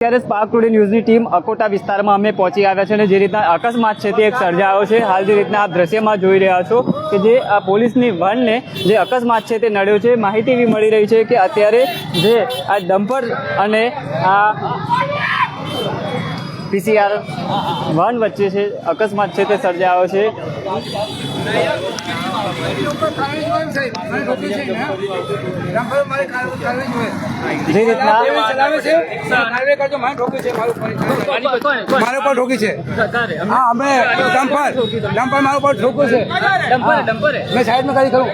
ત્યારે Spark Today ન્યૂઝની team Akota વિસ્તારમાં અમે પહોંચી આવ્યા છે અને જે રીતના અકસ્માત છે તે એક સર્જાયો છે. હાલ જે રીતના આપ દ્રશ્યમાં જોઈ રહ્યા છો કે જે આ પોલીસની વનને જે અકસ્માત છે તે નડ્યો છે. માહિતી એવી મળી રહી છે કે અત્યારે જે આ ડમ્પર અને આ પીસીઆર વન વચ્ચે છે અકસ્માત છે તે સર્જાયો છે. જે રીતના? મારા ઠોકી છે. હા અમે ડમ્પર. ડમ્પર મારા ઉપર ઠોક્યું છે. મેં સાઈડમાં કરી ખરું.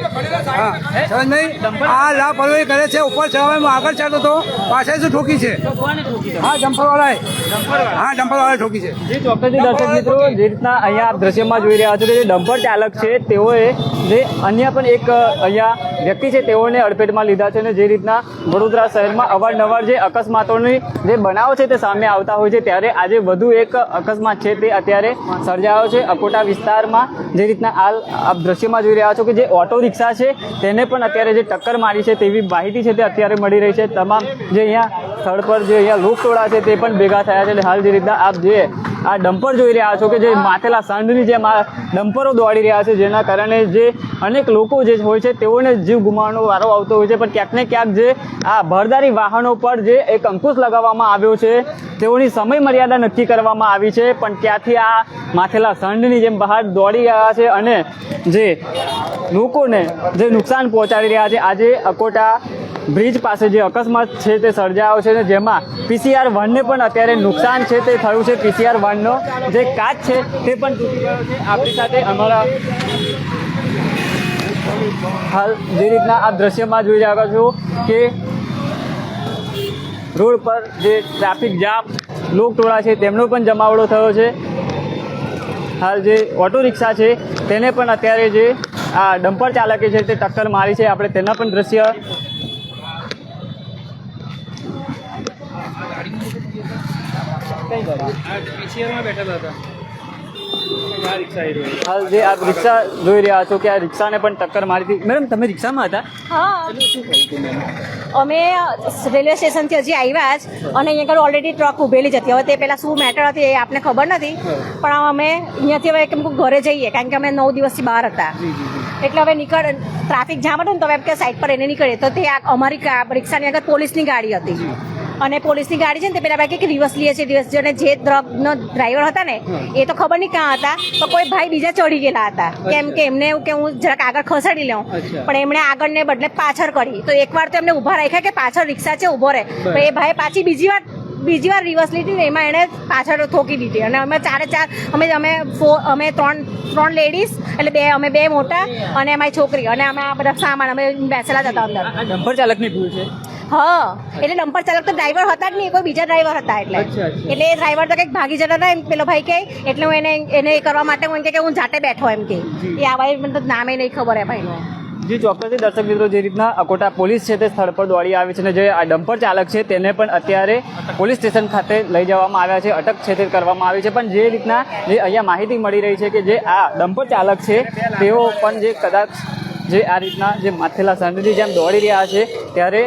હા. સમજ નહીં? આ લાપરવાહી કરે છે. ઉપર ચડવા હું આગળ ચાલતો હતો. પાછળથી ઠોકી છે? હા ડમ્પર વાળાએ હા ડમ્પર વાળાએ ઠોકી છે. જે ચોક્કસથી દર્શક મિત્રો જે રીતના અહીંયા આપ દ્રશ્યમાં જોઈ રહ્યા છો કે ડમ્પર ચાલક છે, તેઓએ જે અન્ય પણ એક અહીંયા વ્યક્તિ છે, તેઓને અડફેટમાં લીધા છે અને જે રીતના વડોદરા શહેરમાં અવારનવાર જે અકસ્માતોની જે બનાવો છે, તે સામે આવતા હોય છે, ત્યારે આજે વધુ એક અકસ્માત છે, તે અત્યારે સર્જાયો છે. અકોટા વિસ્તારમાં જે રીતના હાલ આપ દ્રશ્યમાં જોઈ રહ્યા છો કે જે ઓટો રિક્ષા છે, તેને પણ અત્યારે જે ટક્કર મારી છે, તેવી માહિતી છે, તે અત્યારે મળી રહી છે. તમામ જે અહીંયા સ્થળ પર જે અહીંયા લોકટોળા છે, તે પણ ભેગા થયા છે એટલે હાલ જે રીતના આપ જે આ ડમ્પર જોઈ રહ્યા છો કે જે માથેલા સાંઢની જેમ આ ડમ્પરો દોડી રહ્યા છે, જેના કારણે જે અનેક લોકો જે હોય છે તેઓને જીવ ગુમાવવાનો વારો આવતો હોય છે. પણ ક્યાંક ને ક્યાંક જે આ ભરદારી વાહનો પર જે એક અંકુશ લગાવવામાં આવ્યો છે, તેઓની સમય મર્યાદા નક્કી કરવામાં આવી છે. પણ ત્યાંથી આ માથેલા સંડની જેમ બહાર દોડી રહ્યા છે અને જે લોકોને જે નુકસાન પહોંચાડી રહ્યા છે. આજે અકોટા બ્રિજ પાસે જે અકસ્માત છે તે સર્જાયો છે ને જેમાં પીસીઆર વનને પણ અત્યારે નુકસાન છે તે થયું છે. પીસીઆર વનનો જે કાચ છે તે પણ તૂટી ગયો છે. આપણી સાથે અમારા હાલ જે રીતના આ દ્રશ્યમાં જોઈ રહ્યા છો કે રોડ પર જે ટ્રાફિક જામ, લોકટોળા છે તેમનો પણ જમાવડો થયો છે. હાલ જે ઓટો રિક્ષા છે તેને પણ અત્યારે જે આ ડમ્પર ચાલકે છે તે ટક્કર મારી છે. આપણે તેના પણ દ્રશ્ય હાલ જે આપ રિક્ષા જોઈ રહ્યા છો કે આ રિક્ષાને પણ ટક્કર મારી હતી. મેડમ તમે રિક્ષામાં હતા? હા. અમે રેલવે સ્ટેશનથી હજી આવ્યા જ અને અહીંયા આગળ ઓલરેડી ટ્રક ઉભેલી જ હતી. હવે તે પહેલાં શું મેટર હતી એ આપને ખબર નથી પણ અમે અહીંયાથી હવે કેમ ઘરે જઈએ કારણ કે અમે નવ દિવસથી બહાર હતા. એટલે હવે નીકળ ટ્રાફિક જામ હતો ને તો હવે એમ કે સાઈડ પર એને નીકળીએ. તો તે અમારી રિક્ષાની આગળ પોલીસની ગાડી હતી. અને પોલીસની ગાડી છે ને તે પેલા ભાઈ કે રિવર્સ લે છે રિવર્સ અને જે ટ્રકનો ડ્રાઈવર હતા ને એ તો ખબર નહીં ક્યાં હતા તો કોઈ ભાઈ બીજા ચડી ગયેલા હતા. કેમ કે એમને એવું કે હું જરાક આગળ ખસેડી લઉં. પણ એમણે આગળને બદલે પાછળ કરી. તો એકવાર તો એમને ઊભા રાખ્યા કે પાછળ રિક્ષા છે ઊભો રહે. તો એ ભાઈ પાછી બીજી વાર બીજી વાર રિવર્સ લીધી ને એમાં એણે પાછળ થોકી દીધી. અને અમે ચારે ચાર અમે અમે ફો અમે ત્રણ ત્રણ લેડીઝ એટલે બે અમે બે મોટા અને અમારી છોકરી. અને અમે આ બધા સામાન અમે બેસેલા જ હતા અંદર. ડમ્પર ચાલકની ભૂલ છે? હા એટલે ડમ્પર ચાલક તો ડ્રાઈવર હતા જ નહીં કોઈ બીજા ડ્રાઈવર હતા એટલે. એટલે એ ડ્રાઈવર તો કંઈક ભાગી જતા હતા એમ પેલો ભાઈ કે એટલે હું એને એને એ કરવા માટે હું એમ કે હું જાતે બેઠો એમ કે એ આ ભાઈ મને તો નામે નહીં ખબર હે ભાઈનું. જે ચોક્કસથી દર્શક મિત્રો જે રીતના અકોટા પોલીસ છે તે સ્થળ પર દોડી આવી છે અને જે આ ડમ્પર ચાલક છે તેને પણ અત્યારે પોલીસ સ્ટેશન ખાતે લઈ જવામાં આવ્યા છે અટક છે તે કરવામાં આવી છે. પણ જે રીતના જે અહીંયા માહિતી મળી રહી છે કે જે આ ડમ્પર ચાલક છે તેઓ પણ જે કદાચ જે આ રીતના જે માથેલા સંડની જેમ દોડી રહ્યા છે ત્યારે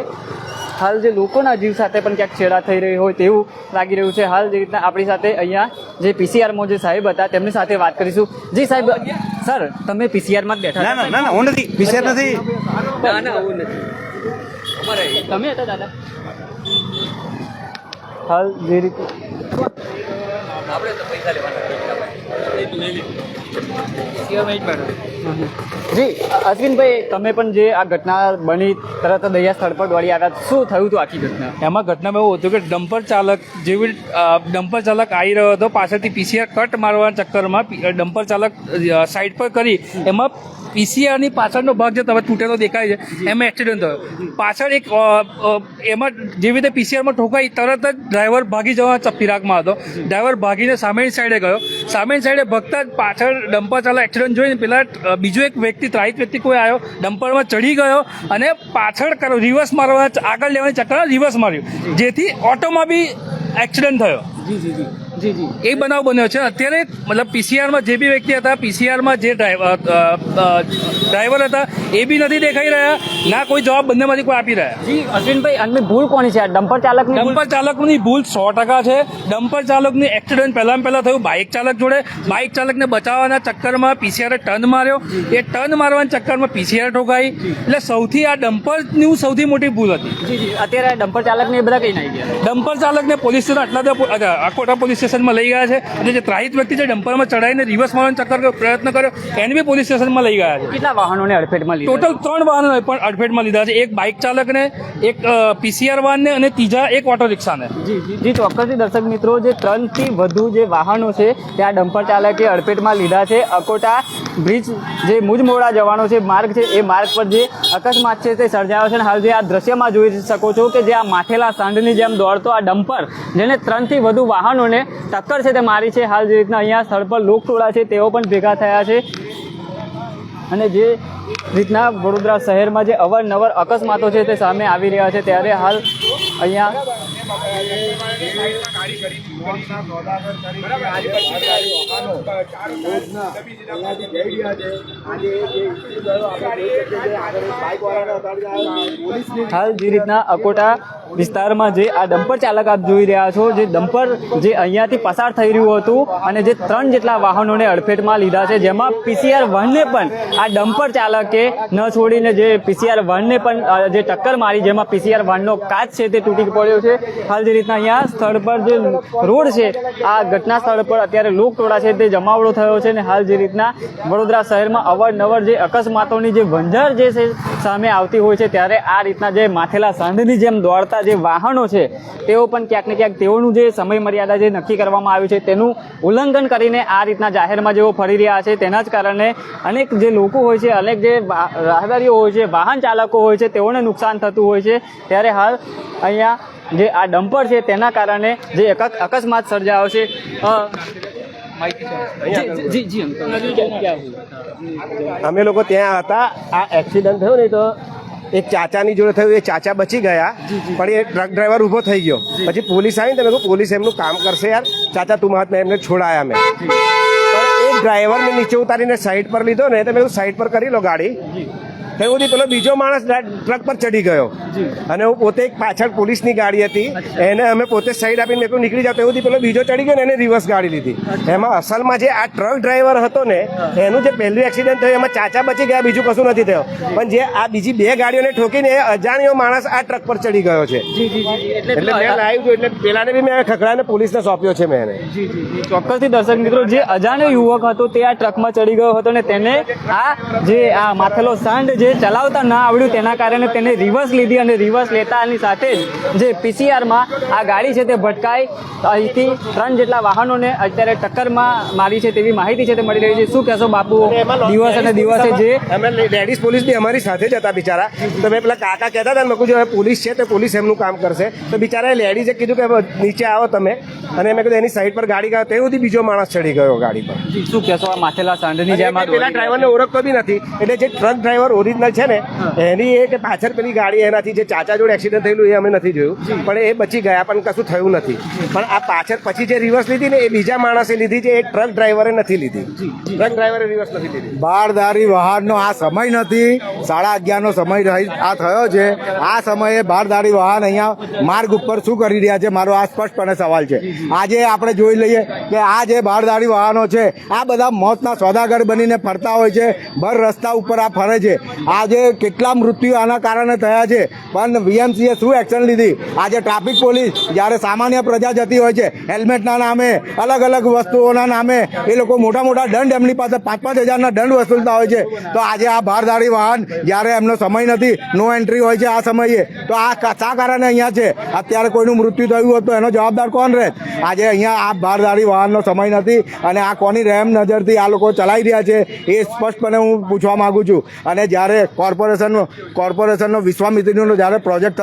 હાલ જે લોકોના જીવ સાથે પણ ક્યાંક છેડા થઈ રહી હોય તેવું લાગી રહ્યું છે. હાલ જે રીતના આપણી સાથે અહીંયા જે પીસીઆરમાં જે સાહેબ હતા તેમની સાથે વાત કરીશું. જી સાહેબ સર તમે પીસીઆરમાં જ બેઠા ના ના ના ના ના હું નથી. વિષય નથી તમે હતા દાદા? હાલ જે રીતે જી અશ્વિનભાઈ તમે પણ જે આ ઘટના બની તરત દયા સ્થળ પર દોડી આવ્યા. શું થયું હતું આખી ઘટના? એમાં ઘટનામાં એવું હતું કે ડમ્પર ચાલક જેવી ડમ્પર ચાલક આવી રહ્યો હતો પાછળથી પીસીઆર કટ મારવાના ચક્કરમાં ડમ્પર ચાલક સાઈડ પર કરી. એમાં પીસીઆરની પાછળનો ભાગ જે તમે તૂટેલો દેખાય છે એમાં એક્સિડન્ટ થયો. પાછળ એક એમાં જેવી રીતે પીસીઆરમાં ઠોકાઈ તરત જ ડ્રાઈવર ભાગી જવા ફિરાકમાં હતો. ડ્રાઈવર ભાગીને સામેની સાઈડે ગયો. સામેની સાઈડે ભગતા જ પાછળ ડમ્પર ચાલે એક્સિડન્ટ જોઈને પેલા બીજો એક વ્યક્તિ ત્રાહિત વ્યક્તિ કોઈ આવ્યો ડમ્પરમાં ચડી ગયો અને પાછળ રિવર્સ મારવા આગળ લેવાની ચક્કર રિવર્સ માર્યું. જેથી ઓટોમાં બી એક્સિડન્ટ થયો. જી જી જી. એ બનાવ બન્યો છે. અત્યારે મતલબ પીસીઆરમાં જે બી વ્યક્તિ હતા પીસીઆરમાં જે ડ્રાઈવર હતા એ બી નથી દેખાઈ રહ્યા. ના કોઈ જવાબ બંનેમાંથી કોઈ આપી રહ્યા. જી અશ્વિનભાઈ અને ભૂલ કોની છે? ડમ્પર ચાલકની ભૂલ ડમ્પર ચાલકની ભૂલ સો ટકા છે. ડમ્પર ચાલકની એક્સિડન્ટ પહેલાં પહેલાં થયું. બાઇક ચાલક જોડે. બાઇક ચાલકને બચાવવાના ચક્કરમાં પીસીઆરે ટર્ન માર્યો. એ ટર્ન મારવાના ચક્કરમાં પીસીઆર ઠોકાઈ. એટલે સૌથી આ ડમ્પરની સૌથી મોટી ભૂલ હતી. અત્યારે ડમ્પર ચાલકને એ બધા કઈ નાઈ ગયા? ડમ્પર ચાલકને પોલીસ આટલા અકોટા પોલીસ સ્ટેશનમાં લઈ ગયા છે અને જે ત્રાહિત વ્યક્તિ છે ડમ્પરમાં ચડાવીને રિવર્સ મારવાનો ચક્કર પ્રયત્ન કર્યો એને બી પોલીસ સ્ટેશનમાં લઈ ગયા છે. કેટલા વાહનોને અડફેટમાં ટોટલ ત્રણ વાહનો પણ અડફેટમાં લીધા છે. એક બાઇક ચાલકને એક પીસીઆર વાનને અને ત્રીજા એક ઓટો રિક્ષાને. જી જી જી ચોક્કસથી દર્શક મિત્રો જે ત્રણથી વધુ જે વાહનો છે ત્યાં ડમ્પર ચાલકે અડફેટમાં લીધા છે. અકોટા બ્રિજ જે મુજમોડા જવાનો છે માર્ગ છે એ માર્ગ પર જે અકસ્માત છે તે સર્જાયો છે અને હાલ જે આ દ્રશ્યમાં જોઈ શકો છો કે જે આ માથેલા સાંઢની જેમ દોડતો આ ડમ્પર જેને ત્રણથી વધુ વાહનોને ટક્કર છે તે મારી છે. હાલ જે રીતના અહીંયા સ્થળ પર લોકટોળા છે તેઓ પણ ભેગા થયા છે. અને જે રીતના વડોદરા શહેરમાં જે અવારનવાર અકસ્માતો છે તે સામે આવી રહ્યા છે. ત્યારે હાલ અહીંયા હાલ જે રીતના અકોટા વિસ્તારમાં જે આ ડમ્પર ચાલક આપ જોઈ રહ્યા છો જે ડમ્પર જે અહીંયાથી પસાર થઈ રહ્યું હતું અને જે ત્રણ જેટલા વાહનોને અડફેટમાં લીધા છે જેમાં પીસીઆર વનને પણ આ ડમ્પર ચાલકે ન છોડીને જે પીસીઆર વનને પણ જે ટક્કર મારી જેમાં પીસીઆર વનનો કાચ છે તે તૂટી પડ્યો છે. હાલ જે રીતના અહીંયા સ્થળ પર જે રોડ છે. આ ઘટના સ્થળ પર અત્યારે લોકટોળા છે તે જમાવડો થયો છે અને હાલ જે રીતના વડોદરા શહેરમાં અવારનવાર જે અકસ્માતોની જે વંજાર જે છે સામે આવતી હોય છે ત્યારે આ રીતના જે માથેલા સાંઢની જેમ દોડતા જે વાહનો છે, તેઓ પણ ક્યાંક ને ક્યાંક તેઓનું જે સમય મર્યાદા જે નક્કી કરવામાં આવ્યું છે તેનું ઉલ્લંઘન કરીને આ રીતના જાહેરમાં જેઓ ફરી રહ્યા છે તેના જ કારણે અનેક જે લોકો હોય છે, અનેક જે રાહદારીઓ હોય છે, વાહન ચાલકો હોય છે, તેઓને નુકસાન થતું હોય છે. ત્યારે હાલ અહીંયા જે આ ડમ્પર છે તેના કારણે જે અકસ્માત સર્જાયો છે? અમે લોકો ત્યાં હતા. આ એક્સિડન્ટ થયો ને તો એક ચાચાની જોડે થયું એ ચાચા બચી ગયા. પણ એ ટ્રક ડ્રાઈવર ઊભો થઈ ગયો. પછી પોલીસ આવી ને તો પોલીસ એમનું કામ કરશે યાર. ચાચા તું મહાત્મા એમને છોડાયા મેં પણ એ ડ્રાઈવરને નીચે ઉતારીને સાઈડ પર લીધો ને તો મેં સાઈડ પર કરી લો ગાડી. તો એવું પેલો બીજો માણસ ટ્રક પર ચડી ગયો. અને હું પોતે એક પાછળ પોલીસની ગાડી હતી. એને અમે પોતે સાઈડ આપીને મેં નીકળી જાવ તો એવું પેલો બીજો ચડી ગયો ને એને રિવર્સ ગાડી લીધી. એમાં અસલમાં જે આ ટ્રક ડ્રાઈવર હતો ને એનું જે પહેલું એક્સિડન્ટ થયું એમાં ચાચા બચી ગયા બીજું કશું નથી થયો. પણ જે આ બીજી બે ગાડીઓને ઠોકીને એ અજાણ્યો માણસ આ ટ્રક પર ચડી ગયો છે. એટલે મેં છું એટલે પેલાને બી મેં ખખડાને પોલીસને સોંપ્યો છે મેં એને. ચોક્કસથી દર્શક મિત્રો જે અજાણ્યો યુવક હતો તે આ ટ્રકમાં ચડી ગયો હતો ને તેને આ જે આ માથેલો સાંડ જે ચલાવતા ના આવડ્યું તેના કારણે તેને રિવર્સ લીધી અને રિવર્સ લેતાની સાથે જ જે પીસીઆરમાં આ ગાડી છે તે ભટકાઈ. અહીંથી ત્રણ જેટલા વાહનોને અત્યારે ટક્કરમાં મારી છે તેવી માહિતી છે તે મળી રહી છે. શું કહેશો બાપુ? દિવસ અને દિવસે જે અમે લેડીઝ પોલીસ બી અમારી સાથે જ હતા બિચારા. તો મેં પેલા કાકા કહેતા હતા ને જો પોલીસ છે તો પોલીસ એમનું કામ કરશે. તો બિચારા લેડીઝે કીધું કે નીચે આવો તમે. અને મેં કીધું એની સાઈડ પર ગાડી ગયો તે સુધી બીજો માણસ ચડી ગયો ગાડી પર. શું કહેશો? માથેલા સાંઢની જેમ પેલા ડ્રાઈવરને ઓળખતો બી નથી. એટલે જે ટ્રક ડ્રાઈવર ઓરિજિનલ છે ને એની એક પાછળ પેલી ગાડી એનાથી જે ચાચા જોડે એક્સિડન્ટ થયેલું એ અમે નથી જોયું. પણ એ બચી ગયા પણ કશું થયું નથી. પણ આ પાછળ પછી જે રિવર્સ લીધી ને એ બીજા માણસે લીધી છે એ ટ્રક ડ્રાઈવરે નથી લીધી. ટ્રક ડ્રાઈવરે રિવર્સ નથી લીધી. બારદારી વાહનનો આ સમય નથી. સાડા અગિયારનો સમય આ થયો છે. આ સમયે બારદારી વાહન અહીંયા માર્ગ ઉપર શું કરી રહ્યા છે મારો આ સ્પષ્ટપણે સવાલ છે. આજે આપણે જોઈ લઈએ કે આ જે બારદારી વાહનો છે આ બધા મોતના સોદાગર બનીને ફરતા હોય છે ભર રસ્તા ઉપર આ ફરે છે. આજે કેટલા મૃત્યુ આના કારણે થયા છે? પણ વીએમસીએ શું એક્શન લીધી? આજે ટ્રાફિક પોલીસ જ્યારે સામાન્ય પ્રજા જતી હોય છે હેલ્મેટના નામે, અલગ અલગ વસ્તુઓના નામે, એ લોકો મોટા મોટા દંડ એમની પાસે પાંચ પાંચ હજારના દંડ વસૂલતા હોય છે. તો આજે આ ભારદારી વાહન જ્યારે એમનો સમય નથી નો એન્ટ્રી હોય છે આ સમયે, તો આ શા કારણે અહીંયા છે? અત્યારે કોઈનું મૃત્યુ થયું હોત તો એનો જવાબદાર કોણ રહે? આજે અહીંયા આ ભારદારી વાહનનો સમય નથી અને આ કોની રહેમ નજરથી આ લોકો ચલાવી રહ્યા છે, એ સ્પષ્ટપણે હું પૂછવા માગું છું. અને જ્યારે કોર્પોરેશનનો કોર્પોરેશનનો વિશ્વામિત્રીનો જ્યારે પ્રોજેક્ટ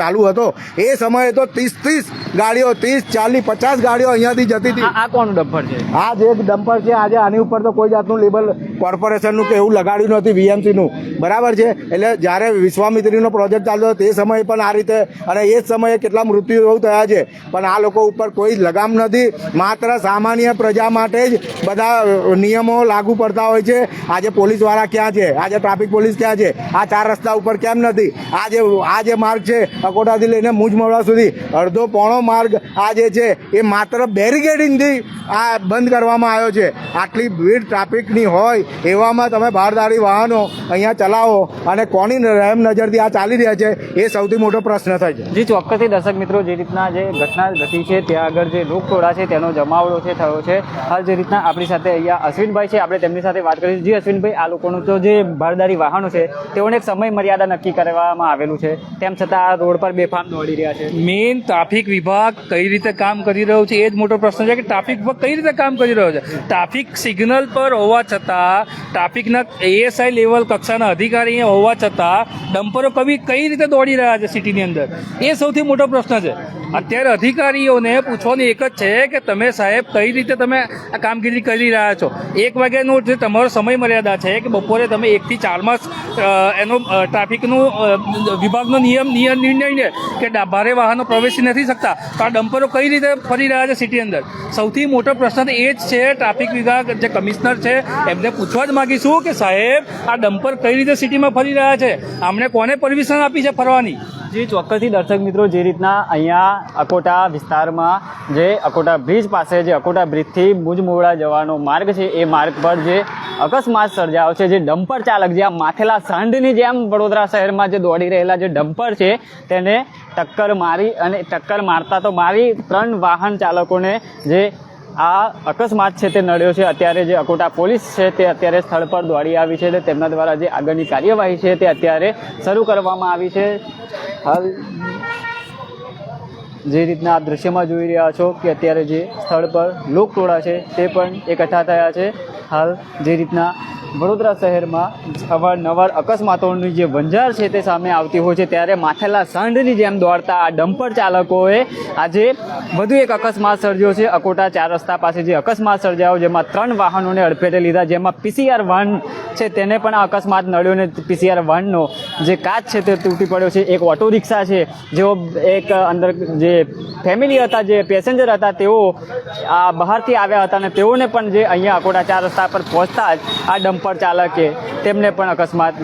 ચાલુ હતો એ સમયે તો ત્રીસ ત્રીસ ગાડીઓ ત્રીસ ચાલીસ પચાસ ગાડીઓ અહીંયાથી જતી હતી. આ કોનું ડમ્પર છે? આ જે ડમ્પર છે આજે આની ઉપર તો કોઈ જાતનું લેબલ કોર્પોરેશનનું કે એવું લગાડ્યું નથી વીએમસીનું. બરાબર છે? એટલે જ્યારે વિશ્વામિત્રીનો પ્રોજેક્ટ ચાલતો હતો તે સમયે પણ આ રીતે અને એ જ સમયે કેટલા મૃત્યુ એવું થયા છે. પણ આ લોકો ઉપર કોઈ લગામ નથી. માત્ર સામાન્ય પ્રજા માટે જ બધા નિયમો લાગુ પડતા હોય છે. આજે પોલીસવાળા ક્યાં છે? આજે ટ્રાફિક પોલીસ ક્યાં છે. આ ચાર રસ્તા ઉપર કેમ નથી? આ જે આ જે માર્ગ છે, અકોટાથી લઈને મુજમવડા સુધી અડધો પોણો માર્ગ આ જે છે, એ માત્ર બેરિકેડિંગથી આ બંધ કરવામાં આવ્યો છે. આટલી ભીડ ટ્રાફિકની હોય એવામાં તમે બહારદારી વાહનો અહીંયા ચલાવો અને કોની રહેમ નજરથી આ ચાલી રહ્યા છે, એ સૌથી મોટો પ્રશ્ન થાય છે. જી, ચોક્કસથી દર્શક મિત્રો, જે રીતના જે ઘટના ઘટી છે, ત્યાં આગળ જે લોકટોળા છે, તેનો જમાવડો છે, થયો છે. હાલ જે રીતના આપણી સાથે અહીંયા અશ્વિનભાઈ છે, આપણે તેમની સાથે વાત કરીશું. જી, અશ્વિનભાઈ, આ લોકોનું તો જે ભારદારી વાહનો છે. તેઓને એક સમય મર્યાદા નક્કી કરવામાં આવેલું છે. તેમ છતાં આ રોડ પર બેફામ દોડી રહ્યા છે. મેઇન ટ્રાફિક વિભાગ કઈ રીતે કામ કરી રહ્યો છે એ જ મોટો પ્રશ્ન છે કે ટ્રાફિક વિભાગ કઈ રીતે કામ કરી રહ્યો છે? ટ્રાફિક સિગ્નલ પર હોવા છતાં, ટ્રાફિકના એએસઆઈ લેવલ કક્ષાના અધિકારી હોવા છતાં, ડમ્પરો કવિ કઈ રીતે દોડી રહ્યા છે સિટીની અંદર? એ સૌથી મોટો પ્રશ્ન છે. અત્યારે અધિકારીઓને પૂછવાની એક જ છે કે તમે સાહેબ, કઈ રીતે તમે આ કામગીરી કરી રહ્યા છો? એક વાગ્યાનો જે તમારો સમય મર્યાદા છે કે બપોરે તમે એકથી ચારમાં એનો ટ્રાફિકનું વિભાગનો નિયમ નિર્ણય ને કે ભારે વાહનો પ્રવેશી નથી શકતા. તો આ ડમ્પરો કઈ રીતે ફરી રહ્યા છે સિટી અંદર? સૌથી મોટો પ્રશ્ન એ જ છે ટ્રાફિક વિભાગ જે કમિશનર છે, એમને પૂછવા જ માગીશું કે સાહેબ, આ ડમ્પર કઈ રીતે સિટીમાં ફરી રહ્યા છે? આમણે કોને પરમિશન આપી છે ફરવાની? જી, ચોક્કસથી દર્શક મિત્રો, જે રીતના અહીંયા અકોટા વિસ્તારમાં જે અકોટા બ્રિજ પાસે, જે અકોટા બ્રિજથી મુજમોવડા જવાનો માર્ગ છે, એ માર્ગ પર જે અકસ્માત સર્જાયો છે, જે ડમ્પર ચાલક જે આ માથેલા સાંઢની જેમ વડોદરા શહેરમાં જે દોડી રહેલા જે ડમ્પર છે, તેને ટક્કર મારી અને ટક્કર મારતા તો મારી ત્રણ વાહન ચાલકોને જે આ અકસ્માત છે તે નડ્યો છે. અત્યારે જે અકોટા પોલીસ છે તે અત્યારે સ્થળ પર દોડી આવી છે તેમના દ્વારા જે આગળની કાર્યવાહી છે તે અત્યારે શરૂ કરવામાં આવી છે. હાલ જે રીતના આપ દ્રશ્યમાં જોઈ રહ્યા છો કે અત્યારે જે સ્થળ પર લોકટોળા છે તે પણ એકઠા થયા છે. હાલ જે રીતના વડોદરા શહેરમાં અવારનવાર અકસ્માતોની જે વંજાર છે તે સામે આવતી હોય છે, ત્યારે માથેલા સાંઢની જેમ દોડતા આ ડમ્પર ચાલકોએ આજે વધુ એક અકસ્માત સર્જ્યો છે. અકોટા ચાર રસ્તા પાસે જે અકસ્માત સર્જાયો, જેમાં ત્રણ વાહનોને અડફેટે લીધા, જેમાં પીસીઆર વાહન છે તેને પણ આ અકસ્માત નડ્યો ને પીસીઆર વાહનનો જે કાચ છે તે તૂટી પડ્યો છે. એક ઓટો રિક્ષા છે, જેઓ એક અંદર જે ફેમિલી હતા, જે પેસેન્જર હતા, તેઓ આ બહારથી આવ્યા હતા અને તેઓને પણ જે અહીંયા અકોટા ચાર રસ્તા પર પહોંચતા જ આ ડમ્પર ચાલકે તેમને પણ અકસ્માત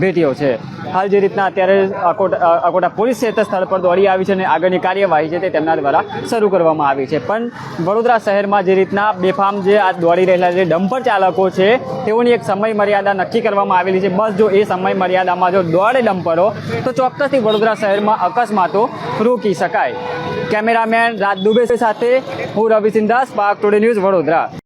ભેટ્યો છે. હાલ જે રીતના અત્યારે અકોટા અકોટા પોલીસ તે સ્થળ પર દોડી આવી છે અને આગળની કાર્યવાહી છે તે તેમના દ્વારા શરૂ કરવામાં આવી છે. પણ વડોદરા શહેરમાં જે રીતના બેફામ જે આ દોડી રહેલા જે ડમ્પર ચાલકો છે, તેઓની એક સમય મર્યાદા નક્કી કરવામાં આવેલી છે. બસ જો એ સમય મર્યાદામાં જો દોડે ડમ્પરો, તો ચોક્કસથી વડોદરા શહેરમાં અકસ્માતો રોકી શકાય. કેમેરામેન રાજ દુબે સાથે હું રવિ સિંધાસ પાક ટુડે ન્યૂઝ વડોદરા.